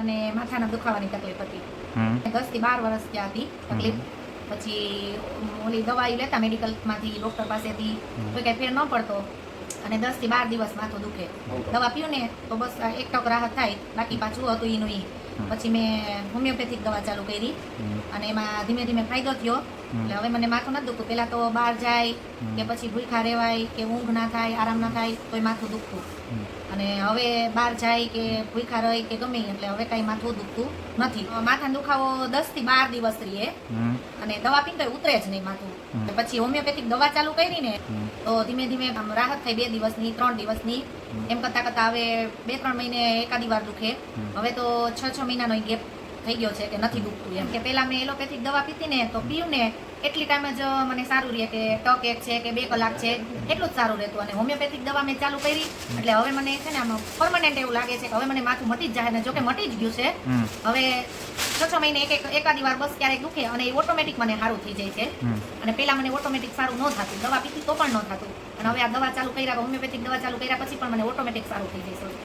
મને માથાના દુખાવાની તકલીફ હતી. દસથી બાર વર્ષ ત્યાં હતી તકલીફ. પછી ઓલી દવાઈ લેતા મેડિકલમાંથી ડૉક્ટર પાસેથી. કોઈ તો કંઈ ફેર ન પડતો. અને દસથી બાર દિવસ માથું દુખે. દવા પીવું ને તો બસ એક ટક રાહત થાય. બાકી પાછું હતું એનું હમ. પછી મેં હોમિયોપેથિક દવા ચાલુ કરી અને એમાં ધીમે ધીમે ફાયદો થયો. એટલે હવે મને માથું નથી દુખતું. પહેલાં તો બહાર જાય કે પછી ભૂખા રહેવાય કે ઊંઘ ના થાય આરામ ના થાય તોય માથું દુખતું. અને હવે બહાર જાય કે ભૂખા રહે કે ગમે એટલે હવે કાંઈ માથું દુખતું નથી. માથાનો દુખાવો દસથી બાર દિવસ રહીએ. અને દવા પીને તો ઉતરે જ નહીં માથું. પછી હોમિયોપેથિક દવા ચાલુ કરી ને તો ધીમે ધીમે આમ રાહત થઈ બે દિવસની ત્રણ દિવસની. એમ કરતાં કરતાં હવે બે ત્રણ મહિને એકાદી વાર દુખે. હવે તો છ છ મહિનાનો ગેપ થઈ ગયો છે કે નથી દુખતું. એમ કે પહેલા મેં એલોપેથિક દવા પીતી ને તો પીવું ને એટલી ટાઈમ જ મને સારું રહે કે ટક એક છે કે બે કલાક છે એટલું જ સારું રહેતું. અને હોમિયોપેથિક દવા મેં ચાલુ કરી. એટલે હવે મને છે ને આમ પરમનન્ટ એવું લાગે છે કે હવે મને માથું મટી જ જાય ને જોકે મટી જ ગયું છે. હવે છ છ મહિને એક એક એકાદી વાર બસ ક્યારેક દુખે અને એ ઓટોમેટિક મને સારું થઈ જાય છે. અને પહેલા મને ઓટોમેટિક સારું ન થતું. દવા પીતી તો પણ ન થતું. અને હવે આ દવા ચાલુ કર્યા હોમિયોપેથિક દવા ચાલુ કર્યા પછી પણ મને ઓટોમેટિક સારું થઈ જાય છે.